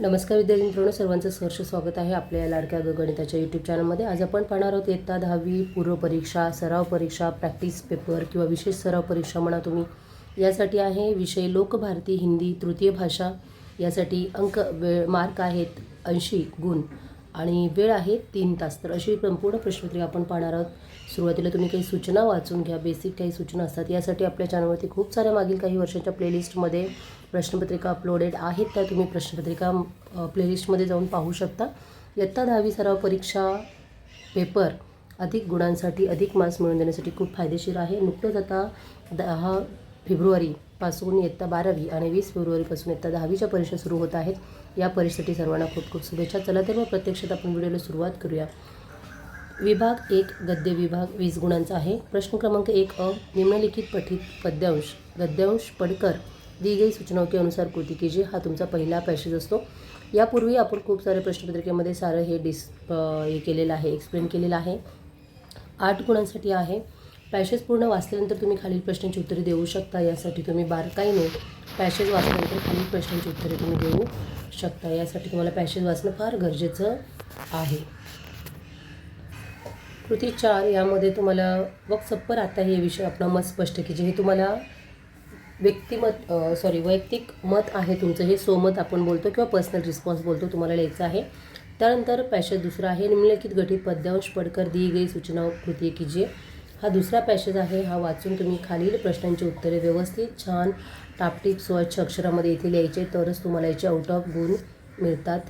नमस्कार विद्यार्थी मित्रांनो सर्वांचं सहर्ष स्वागत आहे आपल्या या लाडक्या ग गणिताच्या यूट्यूब चॅनलमध्ये आज आपण पाहणार आहोत इयत्ता दहावी पूर्व परीक्षा सराव परीक्षा प्रॅक्टिस पेपर किंवा विशेष सराव परीक्षा म्हणा तुम्ही. यासाठी आहे विषय लोकभारती हिंदी तृतीय भाषा. यासाठी अंक वेळ मार्क आहेत ऐंशी गुण आणि वेळ आहे तीन तास. तर अशी संपूर्ण प्रश्नपत्रिका आपण पाहणार आहोत. सुरुवातीला तुम्ही काही सूचना वाचून घ्या बेसिक काही सूचना असतात. यासाठी आपल्या चॅनलवरती खूप साऱ्या मागील काही वर्षांच्या प्लेलिस्टमध्ये प्रश्नपत्रिका अपलोडेड आहेत त्या तुम्ही प्रश्नपत्रिका प्लेलिस्टमध्ये जाऊन पाहू शकता. इयत्ता दहावी सराव परीक्षा पेपर अधिक गुणांसाठी अधिक मार्क्स मिळवून देण्यासाठी खूप फायदेशीर आहे. नुकतंच आता दहा फेब्रुवारीपासून इयत्ता बारावी आणि वीस फेब्रुवारीपासून इयत्ता दहावीच्या परीक्षा सुरू होत आहेत. या परीक्षेसाठी सर्वांना खूप खूप शुभेच्छा. चला तर मग प्रत्यक्षात आपण व्हिडिओला सुरुवात करूया. विभाग एक गद्य विभाग वीस गुणांचा आहे. प्रश्न क्रमांक एक अ निम्नलिखित पठित पद्यांश. गद्यांश पडकर दी गई सूचनाओं के अनुसार कृती कीजिए. हा तुमचा पहिला पॅसेज असतो. यापूर्वी आपण खूप सारे प्रश्नपत्रिकेमध्ये सारं हे डिस हे केलेलं आहे एक्सप्लेन केलेलं आहे. आठ गुणांसाठी आहे. पॅसेज पूर्ण वाचल्यानंतर तुम्ही खालील प्रश्नांची उत्तरे देऊ शकता. यासाठी तुम्ही बारकाईने पॅसेज वाचल्यानंतर खालील प्रश्नांची उत्तरे तुम्ही देऊ शकता. यासाठी तुम्हाला पॅसेज वाचणं फार गरजेचं आहे. कृती चार यामध्ये तुम्हाला वक्सप्पर आता हे विषय आपला मत स्पष्ट की जे हे तुम्हाला व्यक्तिमत सॉरी वैयक्तिक मत आहे तुमचं हे सोमत आपण बोलतो किंवा पर्सनल रिस्पॉन्स बोलतो तुम्हाला लिहायचं आहे. त्यानंतर पॅशेज दुसरा आहे निम्नलिखित गठित पद्यांश पडकर दी गई सूचना कृती कीजिए हा दुसरा पॅशेज आहे हा वाचून तुम्ही खालील प्रश्नांची उत्तरे व्यवस्थित छान टापटीप स्वच्छ अक्षरामध्ये इथे लिहायचे तरच तुम्हाला याचे आउट ऑफ गुण मिळतात.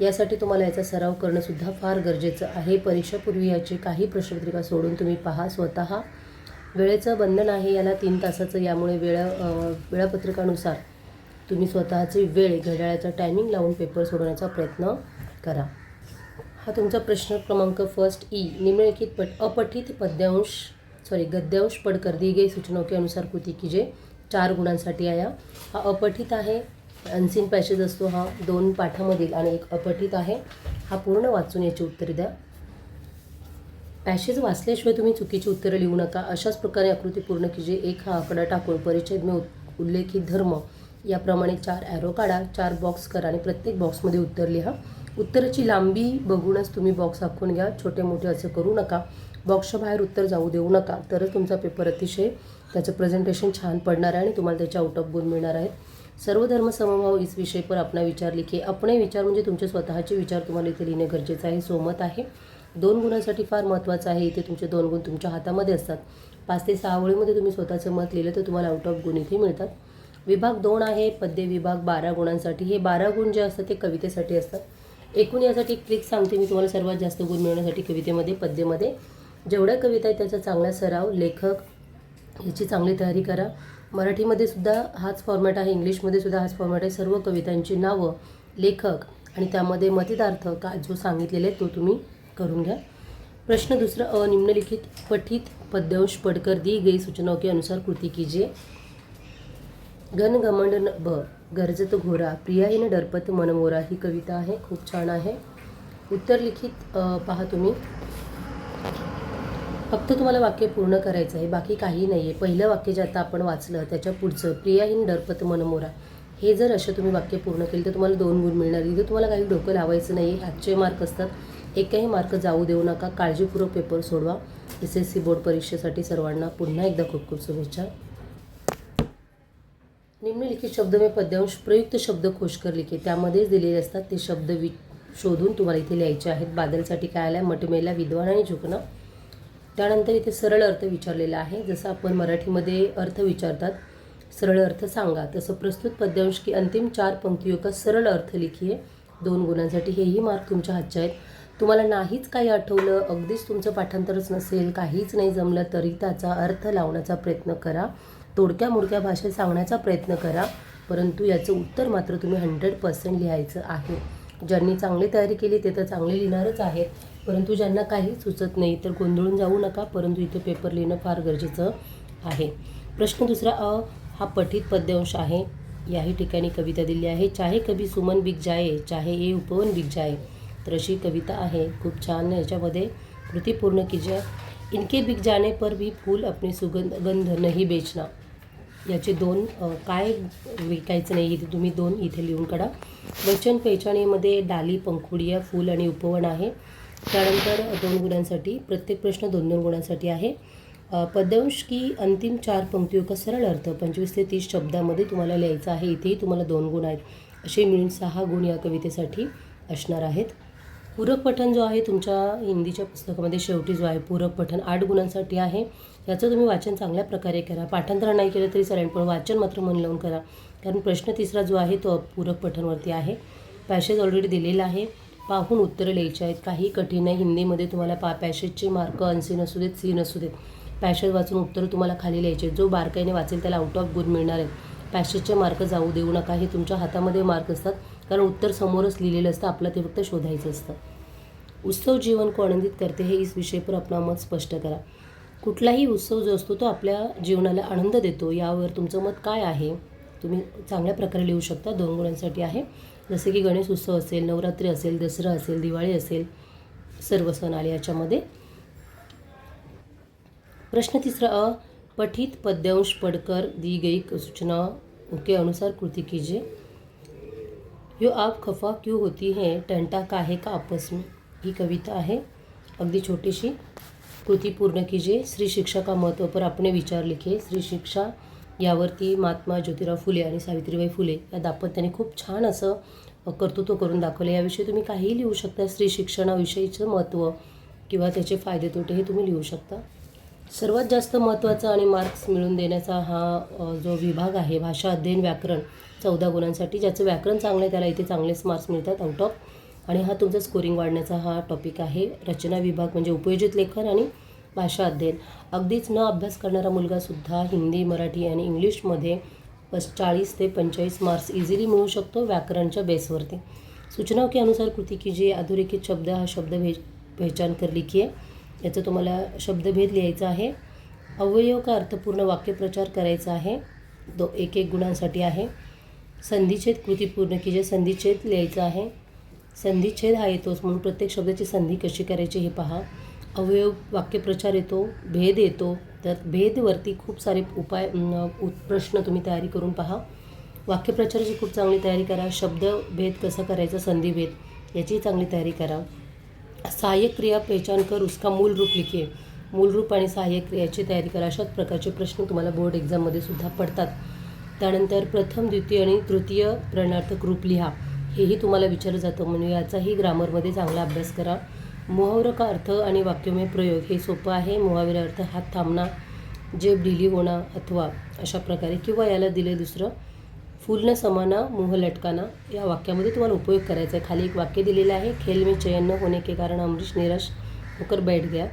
यासाठी तुम्हाला याचा सराव करणंसुद्धा फार गरजेचं आहे. परीक्षापूर्वी याचे काही प्रश्नपत्रिका सोडून तुम्ही पहा स्वतः वेळेचं बंधन आहे याला तीन तासाचं यामुळे वेळा वेळापत्रकानुसार तुम्ही स्वतःची वेळ घड्याळाचा टायमिंग लावून पेपर सोडवण्याचा प्रयत्न करा. हा तुमचा प्रश्न क्रमांक फर्स्ट ई e, निम्नलिखित पट अपठित पद्यांश सॉरी गद्यांश पडकर दी गई सूचनाओं के अनुसार कृती जे चार गुणांसाठी आया. हा अपठित आहे अनसीन पॅसेज असतो हा दोन पाठामधील आणि एक अपठित आहे. हा पूर्ण वाचून याची उत्तरे द्या. पॅशेज वाचल्याशिवाय तुम्ही चुकीची उत्तरं लिहू नका. अशाच प्रकारे आकृती पूर्ण की जे एक हा आकडा टाकून परिच्छेद में उल्लेखित धर्म याप्रमाणे चार ॲरो काढा चार बॉक्स करा आणि प्रत्येक बॉक्समध्ये उत्तर लिहा. उत्तराची लांबी बघूनच तुम्ही बॉक्स आखून घ्या. छोटे मोठे असं करू नका. बॉक्सच्या बाहेर उत्तर जाऊ देऊ नका. तरच तुमचा पेपर अतिशय त्याचं प्रेझेंटेशन छान पडणार आहे आणि तुम्हाला त्याचे आउट ऑफ गुण मिळणार आहेत सर्व धर्म समभाव इस विषय पर अपना विचार लिखे अपने विचार म्हणजे तुमचे स्वतःचे विचार तुम्हाला इथे लिहिणे गरजेचं आहे. सोमत आहे. दोन गुणांसाठी फार महत्त्वाचं आहे. इथे तुमचे दोन गुण तुमच्या हातामध्ये असतात. पाच ते सहा ओळीमध्ये तुम्ही स्वतःचं मत लिहिलं तर तुम्हाला आउट ऑफ गुण इथे मिळतात. विभाग दोन आहे पद्य विभाग बारा गुणांसाठी. हे बारा गुण जे असतात ते कवितेसाठी असतात. एकूण यासाठी एक ट्रिक सांगते मी तुम्हाला. सर्वात जास्त गुण मिळवण्यासाठी कवितेमध्ये पद्यमध्ये. जेवढ्या कविता आहेत त्याचा चांगला सराव लेखक याची चांगली तयारी करा. मराठीमध्ये सुद्धा हाच फॉर्मॅट आहे इंग्लिशमध्ये सुद्धा हाच फॉर्मॅट आहे. सर्व कवितांची नावं लेखक आणि त्यामध्ये मतितार्थ का जो सांगितलेले आहे तो तुम्ही करून घ्या. प्रश्न दुसरा अनिम्नलिखित पठित पद्यांश पडकर दी गई सूचनाओं के अनुसार कृती कीजिए. गण घमंड ब गरजत घोरा प्रिया प्रियाहीन डरपत मनमोरा ही कविता आहे खूप छान आहे. उत्तर लिखित पहा तुम्ही. फक्त तुम्हाला वाक्य पूर्ण करायचं आहे बाकी काही नाही आहे पहिलं वाक्य जे आता आपण वाचलं त्याच्या पुढचं प्रियाहीन डरपत मनमोरा हे जर असे तुम्ही वाक्य पूर्ण केलं तर तुम्हाला दोन गुण मिळणार. इथे तुम्हाला काही डोकं लावायचं नाही आहे ह्याचे मार्क असतात. एकही मार्क जाऊ देऊ नका. काळजीपूर्वक पेपर सोडवा. एस एस सी बोर्ड परीक्षेसाठी सर्वांना पुन्हा एकदा खूप खूप शुभेच्छा. निम्नलिखित शब्द में पद्यांश प्रयुक्त शब्द खोशकर लिखे. त्यामध्येच दिलेले असतात. ते शब्द वि शोधून तुम्हाला इथे लिहायचे आहेत. बादलसाठी काय आलं मटमेला विद्वान आणि झुकणं. त्यानंतर इथे सरळ अर्थ विचारलेला आहे. जसं आपण मराठीमध्ये अर्थ विचारतात सरळ अर्थ सांगा. तसं प्रस्तुत पद्यांश की अंतिम चार पंक्तियों का सरळ अर्थ लिखिये दोन गुणांसाठी हेही मार्क तुमच्या हातचे आहेत. तुम्हाला नाहीच काही आठवलं अगदीच तुमचं पाठांतरच नसेल काहीच नाही जमलं तरी त्याचा अर्थ लावण्याचा प्रयत्न करा. तोडक्या मोडक्या भाषेत सांगण्याचा प्रयत्न करा परंतु याचं उत्तर मात्र तुम्ही हंड्रेड पर्सेंट लिहायचं आहे. ज्यांनी चांगली तयारी केली ते तर चांगले लिहिणारच आहेत परंतु ज्यांना काही सुचत नाही तर गोंधळून जाऊ नका परंतु इथे पेपर लिहिणं फार गरजेचं आहे. प्रश्न दुसरा अ हा पठित पद्यांश आहे. याही ठिकाणी कविता दिली आहे. चाहे कभी सुमन बिक जाए चाहे ये उपवन बिक जाए तर अशी कविता आहे. खूप छान याच्यामध्ये कृती पूर्ण कीजिए इनके बिक जाने पर भी फूल अपनी सुगंध गंध नाही बेचना. याचे दोन काय विकायचं नाही इथे तुम्ही दोन इथे लिहून काढा. वचन पेचाणीमध्ये डाली पंखुडिया फूल आणि उपवन आहे. त्यानंतर दोन गुणांसाठी प्रत्येक प्रश्न दोन दोन गुणांसाठी आहे. अ, की अंतिम चार पंक्तियों का सरळ अर्थ पंचवीस ते तीस शब्दामध्ये तुम्हाला लिहायचं आहे. इथेही तुम्हाला दोन गुण आहेत. असे मिळून सहा गुण या कवितेसाठी असणार आहेत. पूरक पठण जो आहे तुमच्या हिंदीच्या पुस्तकामध्ये शेवटी जो आहे पूरक पठण आठ गुणांसाठी आहे. याचं तुम्ही वाचन चांगल्या प्रकारे करा. पाठांतर नाही केलं तरी चालेल पण वाचन मात्र मन लावून करा. कारण प्रश्न तिसरा जो आहे तो पूरक पठणवरती आहे. पॅसेज ऑलरेडी दिलेला आहे. पाहून उत्तरं लिहायची आहेत. काही कठीण आहे हिंदीमध्ये तुम्हाला पा पॅसेजचे मार्क अनसीन नसू देत सी नसू देत. पॅसेज वाचून उत्तरं तुम्हाला खाली लिहायचे आहेत. जो बारकाईने वाचेल त्याला आउट ऑफ गुण मिळणार आहेत. पॅसेजचे मार्क जाऊ देऊ नका. हे तुमच्या हातामध्ये मार्क असतात. कारण उत्तर समोरच लिहिलेलं असतं आपलं ते फक्त शोधायचं असतं. उत्सव जीवन को आनंदित करते हे इस विषय पर मत स्पष्ट करा. कुठलाही उत्सव जो असतो तो आपल्या जीवनाला आनंद देतो. यावर तुमचं मत काय आहे? तुम्ही चांगल्या प्रकारे लिहू शकता. दोन गुणांसाठी आहे. जसे की गणेश उत्सव असेल नवरात्री असेल दसरा असेल दिवाळी असेल सर्व सण आले याच्यामध्ये. प्रश्न तिसरा अ पठित पद्यांश पडकर दी गई सूचना के अनुसार कृती कीजिए. यो आप खफा क्यों होती हैं? टंटा काहे का आपस में ही कविता आहे अगदी छोटीशी कृती पूर्ण कीजिए। स्त्री शिक्षा का महत्त्व पर अपने विचार लिखे स्त्री शिक्षा यावरती महात्मा ज्योतिराव फुले आणि सावित्रीबाई फुले या दाम्पत्याने खूप छान असं कर्तृत्व करून दाखवलं. याविषयी तुम्ही काहीही लिहू शकता. स्त्री शिक्षणाविषयीचं महत्त्व किंवा त्याचे फायदे तोटे हे तुम्ही लिहू शकता. सर्वात जास्त महत्त्वाचा आणि मार्क्स मिळवून देण्याचा हा जो विभाग आहे भाषा अध्ययन व्याकरण चौदा गुणांसाठी ज्याचं व्याकरण चांगलं आहे त्याला इथे चांगलेच मार्क्स मिळतात आउट ऑफ आणि हा तुमचा स्कोरिंग वाढण्याचा हा टॉपिक आहे. रचना विभाग म्हणजे उपयोजित लेखन आणि भाषा अध्ययन. अगदीच न अभ्यास करणारा मुलगासुद्धा हिंदी मराठी आणि इंग्लिशमध्ये पस चाळीस ते पंचेचाळीस मार्क्स इझिली मिळू शकतो व्याकरणच्या बेसवरती सूचनाओं कृती अनुसार कृती कीजिए. अधोरेखित शब्द हा शब्द भे पहचान कर लिखिए. याचं तुम्हाला शब्दभेद लिहायचा आहे. अवयव का अर्थपूर्ण वाक्यप्रचार करायचा आहे? दो एक एक गुणांसाठी आहे. संधिछेद कृती पूर्ण की जे संधिछेद लिहायचं आहे. संधिछेद हा येतोच म्हणून प्रत्येक शब्दाची संधी कशी करायची हे पहा. अवयव वाक्यप्रचार येतो भेद येतो तर भेदवरती खूप सारे उपाय प्रश्न तुम्ही तयारी करून पहा. वाक्यप्रचाराची खूप चांगली तयारी करा. शब्दभेद कसा करायचा? संधिभेद याची चांगली तयारी करा. सहाय्यक क्रिया पहचान कर उसका मूल रूप लिखिए मूल रूप आणि सहाय्यक क्रियाची तयारी करा. अशाच प्रकारचे प्रश्न तुम्हाला बोर्ड एक्झाममध्ये सुद्धा पडतात. त्यानंतर प्रथम द्वितीय आणि तृतीय प्रणार्थक रूप लिहा. हेही तुम्हाला विचारलं जातं. म्हणून याचाही ग्रामरमध्ये चांगला अभ्यास करा. मुहावर का अर्थ आणि वाक्यमय प्रयोग? हे सोपं आहे. मुहावरा अर्थ हात थांबणा जेब ढिली होणं अथवा अशा प्रकारे. किंवा याला दिले दुसरं फूल समाना मुह लटकाना. या वाक्यामध्ये तुम्हाला उपयोग करायचा आहे. खाली एक वाक्य दिलेलं आहे. खेल में चयन न होणे के कारण अमरीश निराश होकर बैठ गया.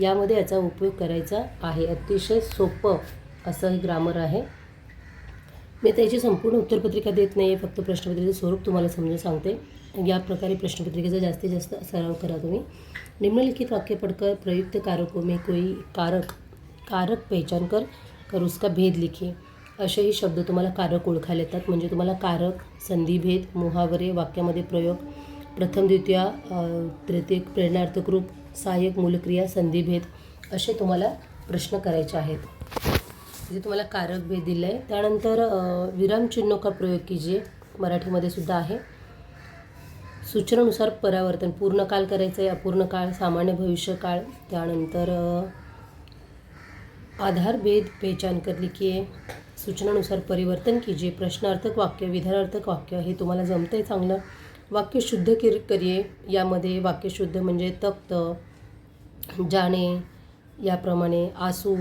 यामध्ये याचा उपयोग करायचा आहे. अतिशय सोपं असं हे ग्रामर आहे. मी त्याची संपूर्ण उत्तरपत्रिका देत नाही आहे फक्त प्रश्नपत्रिकेचं स्वरूप तुम्हाला समजून सांगते. या प्रकारे प्रश्नपत्रिकेचा जास्तीत जास्त सराव करा तुम्ही. निम्नलिखित वाक्य पडकर प्रयुक्त कारकों में कोई कारक कारक पहचान कर कर उसका भेद लिखे. असेही शब्द तुम्हाला कारक ओळखायला येतात. म्हणजे तुम्हाला कारक संधिभेद मुहावरे वाक्यामध्ये प्रयोग प्रथम द्वितीय तृतीय प्रेरणार्थक रूप सहाय्यक मूलक्रिया संधिभेद असे तुम्हाला प्रश्न करायचे आहेत. जे तुम्हाला कारक भेद दिलं आहे त्यानंतर अ, विरामचिन्हों का प्रयोग कीजिए मराठीमध्ये सुद्धा आहे. सूचनानुसार परावर्तन पूर्ण काळ करायचं आहे अपूर्ण काळ सामान्य भविष्यकाळ त्यानंतर आधार भेद पहचान कर लिखिए सूचनानुसार परिवर्तन कीजिए प्रश्नार्थक वाक्य विधानार्थक वाक्य हे तुम्हाला जमतं आहे चांगलं. वाक्य शुद्ध कर करिये यामध्ये वाक्य शुद्ध म्हणजे तप्त जाणे याप्रमाणे आसू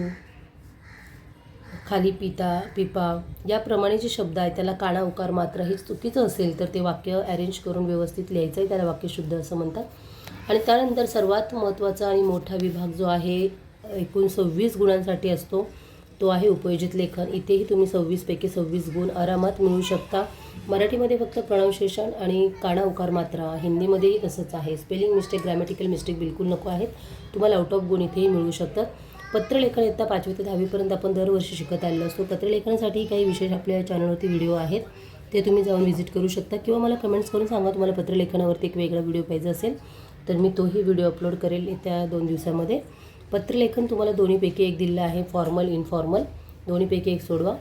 खाली पिता पिपा याप्रमाणे जे शब्द आहेत त्याला काना उकार मात्र हे चुकीचं असेल तर ते वाक्य अरेंज करून व्यवस्थित लिहायचं आहे त्याला वाक्य शुद्ध असं म्हणतात. आणि त्यानंतर सर्वात महत्त्वाचा आणि मोठा विभाग जो आहे एकूण सव्वीस गुणांसाठी असतो तो आहे उपयोजित लेखन. इथेही तुम्ही सव्वीसपैकी सव्वीस गुण आरामात मिळू शकता. मराठीमध्ये फक्त प्रणवशेषण आणि काना उकार मात्रा. हिंदीमध्येही तसंच आहे. स्पेलिंग मिस्टेक ग्रॅमॅटिकल मिस्टेक बिलकुल नको आहेत. तुम्हाला आउट ऑफ गुण इथेही मिळू शकतात. पत्रलेखन इयत्ता पाचवी ते दहावीपर्यंत आपण दरवर्षी शिकत आलेलो असतो. पत्रलेखनासाठी काही विशेष आपल्या चॅनलवरती व्हिडिओ आहेत. ते तुम्ही जाऊन व्हिजिट करू शकता किंवा मला कमेंट्स करून सांगा. तुम्हाला पत्रलेखनावरती एक वेगळा व्हिडिओ पाहिजे असेल तर मी तोही व्हिडिओ अपलोड करेल येत्या दोन दिवसामध्ये. पत्रलेखन तुम्हाला दोन्हीपैकी एक दिलेलं आहे फॉर्मल इनफॉर्मल दोन्हीपैकी एक सोडवा.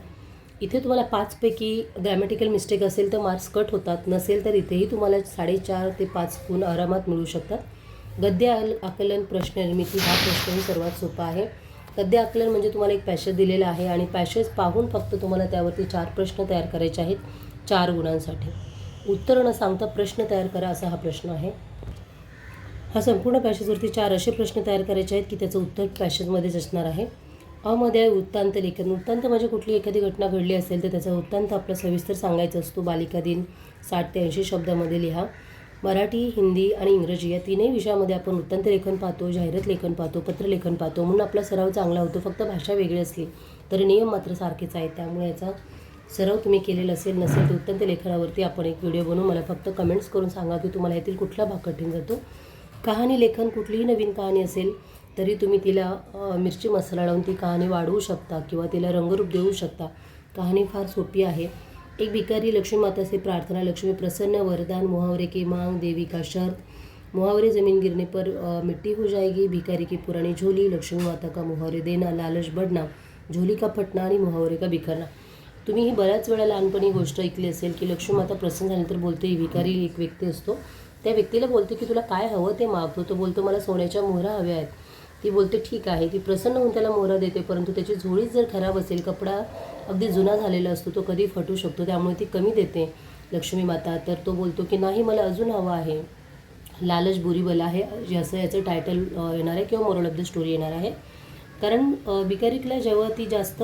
इथे तुम्हाला पाचपैकी ग्रॅमॅटिकल मिस्टेक असेल तर मार्क्स कट होतात. नसेल तर इथेही तुम्हाला साडेचार ते पाच गुण आरामात मिळू शकतात. गद्य आल- आकलन प्रश्न निर्मिती हा प्रश्नही सर्वात सोपा आहे. गद्य आकलन म्हणजे तुम्हाला एक पॅशेज दिलेला आहे आणि पॅशेज पाहून फक्त तुम्हाला त्यावरती चार प्रश्न तयार करायचे आहेत चार गुणांसाठी. उत्तर न सांगता प्रश्न तयार करा असा हा प्रश्न आहे. हा संपूर्ण पॅशेजवरती चार असे प्रश्न तयार करायचे आहेत की त्याचं उत्तर पॅशेजमध्येच असणार आहे. अमध्ये आहे वृत्तांत लेखन वृत्तांत म्हणजे कुठली एखादी घटना घडली असेल तर त्याचा वृत्तांत आपला सविस्तर सांगायचा असतो. बालिका दिन साठ ते ऐंशी शब्दामध्ये लिहा. मराठी हिंदी आणि इंग्रजी या तीनही विषयामध्ये आपण वृत्तांत लेखन पाहतो जाहिरात लेखन पाहतो पत्रलेखन पाहतो म्हणून आपला सराव चांगला होतो. फक्त भाषा वेगळी असली तरी नियम मात्र सारखेच आहेत. त्यामुळे याचा सराव तुम्ही केलेला असेल नसेल तर वृत्तांत लेखनावरती आपण एक व्हिडिओ बनवून मला फक्त कमेंट्स करून सांगा की तुम्हाला यातील कुठला भाग कठीण जातो. कहाणी लेखन कुठलीही नवीन कहाणी असेल तरी तुम्ही तिला मिरची मसाला लावून ती कहाणी वाढवू शकता किंवा तिला रंगरूप देऊ शकता. कहाणी फार सोपी आहे. एक भिकारी लक्ष्मी माता से प्रार्थना लक्ष्मी प्रसन्न वरदान मुहावरे की मांग देवी का शर्त मुहावरे ज़मीन गिरने पर मिट्टी हो जाएगी भिकारी की पुरानी झोली लक्ष्मी माता का मुहावरे देना लालच बढ़ना झोली का फटना आणि मुहावरे का बिखरना. तुम्ही ही बऱ्याच वेळा लहानपणी गोष्ट ऐकली असेल की लक्ष्मी माता प्रसन्न झाल्यानंतर बोलते ही भिकारी एक व्यक्ती असतो. त्या व्यक्तीला बोलते की तुला काय हवं ते मागतो. तो बोलतो मला सोन्याच्या मोहरा हव्या आहेत. ती बोलते ठीक आहे. ती प्रसन्न होऊन त्याला मोहरा देते परंतु त्याची झोळीच जर खराब असेल कपडा अगदी जुना झालेला असतो तो कधी फटू शकतो त्यामुळे ती कमी देते लक्ष्मी माता. तर तो बोलतो की नाही मला अजून हवं आहे. लालच बुरी बला आहे असं याचं टायटल येणार आहे किंवा मोरल ऑफ द स्टोरी येणार आहे. कारण अ, जेव्हा ती जास्त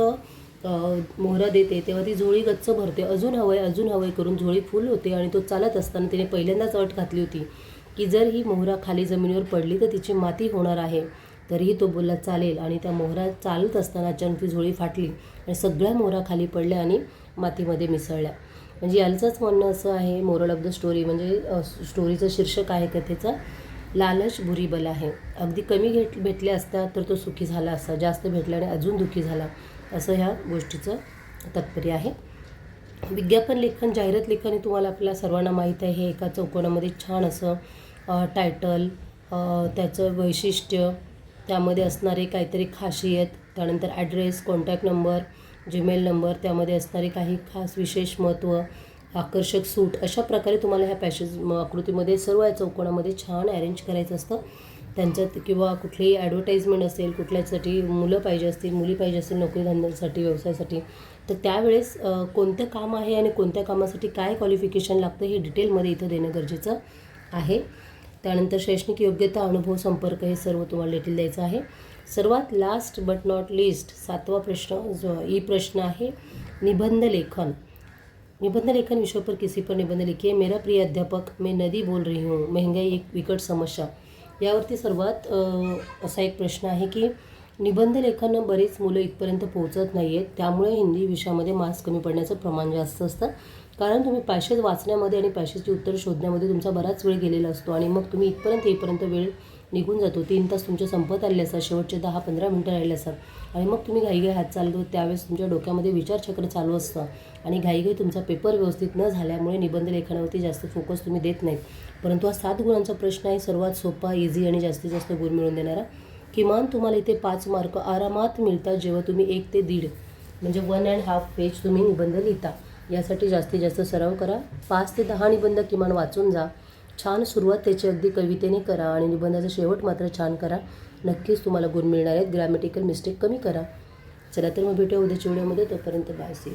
मोहरा देते तेव्हा ती झोळी गच्च भरते. अजून हवं आहे अजून हवं आहे करून झोळी फुल होते आणि तो चालत असताना तिने पहिल्यांदाच अट घातली होती की जर ही मोहरा खाली जमिनीवर पडली तर तिची माती होणार आहे. तरीही तो बोलला चालेल आणि त्या मोहरा चालत असताना अचानक ती झोळी फाटली आणि सगळ्या मोहरा खाली पडल्या आणि मातीमध्ये मिसळल्या. म्हणजे यालचंच म्हणणं असं आहे मोरल ऑफ द स्टोरी. म्हणजे स्टोरीचं शीर्षक आहे कथेचं लालच बुरी बल आहे. अगदी कमी घेत भेटले असता तर तो सुखी झाला असता जास्त भेटल्याने अजून दुखी झाला असं ह्या गोष्टीचं तात्पर्य आहे. विज्ञापन लेखन जाहिरात लेखन हे तुम्हाला आपल्या सर्वांना माहीत आहे. हे एका चौकोनामध्ये छान असं टायटल त्याचं वैशिष्ट्य त्यामध्ये असणारे काहीतरी खासियत त्यानंतर address contact number Gmail number त्यामध्ये असणारे काही खास विशेष महत्त्व आकर्षक सूट अशा प्रकारे तुम्हाला ह्या पॅशेज म- आकृतीमध्ये सर्व या चौकोनामध्ये छान अरेंज करायचं असतं. त्यांच्यात किंवा कुठलीही ॲडव्हर्टाईजमेंट असेल कुठल्यासाठी मुलं पाहिजे असतील मुली पाहिजे असतील नोकरीधंद्यासाठी व्यवसायासाठी तर त्यावेळेस कोणतं काम आहे आणि कोणत्या कामासाठी काय क्वालिफिकेशन लागतं हे डिटेलमध्ये इथं देणं गरजेचं आहे. त्यानंतर शैक्षणिक योग्यता अनुभव संपर्क हे सर्व तुम्हाला डिटेल द्यायचं आहे. सर्वात लास्ट बट नॉट लिस्ट सातवा प्रश्न जो ई प्रश्न आहे निबंध लेखन. निबंध लेखन विषय पर किसी पर निबंध लिखिए. मेरा प्रिय अध्यापक मैं नदी बोल रही हूँ. महंगाई एक विकट समस्या. यावरती सर्वात असा एक प्रश्न आहे की निबंध लेखन बरेच मुलं इथपर्यंत पोहोचत नाही आहेत त्यामुळे हिंदी विषयामध्ये मार्क्स कमी पडण्याचं प्रमाण जास्त असतं. कारण तुम्ही पॅशेज वाचण्यामध्ये आणि पॅशेजची उत्तर शोधण्यामध्ये तुमचा बराच वेळ गेलेला असतो आणि मग तुम्ही इथपर्यंत येईपर्यंत वेळ निघून जातो. तीन तास तुमचे संपत आलेले असतात. शेवटचे दहा पंधरा मिनटं राहिले असतात. आणि मग तुम्ही घाईघाई हात चालतो. त्यावेळेस तुमच्या डोक्यामध्ये विचारचक्र चालू असतं. आणि घाईघाई तुमचा पेपर व्यवस्थित न झाल्यामुळे निबंध लेखनावरती जास्त फोकस तुम्ही देत नाहीत. परंतु हा सात गुणांचा प्रश्न आहे. सर्वात सोपा इझी आणि जास्तीत जास्त गुण मिळवून देणारा. किमान तुम्हाला इथे पाच मार्क आरामात मिळतात जेव्हा तुम्ही एक ते दीड म्हणजे वन अँड हाफ पेज तुम्ही निबंध लिहिता. यासाठी जास्तीत जास्त सराव करा. पाच ते दहा निबंध किमान वाचून जा. छान सुरुवात त्याची अगदी कवितेने करा आणि निबंधाचा शेवट मात्र छान करा. नक्कीच तुम्हाला गुण मिळणार आहेत. ग्रॅमॅटिकल मिस्टेक कमी करा. चला तर मग भेटूया उद्याच्या व्हिडिओमध्ये तोपर्यंत बाय सी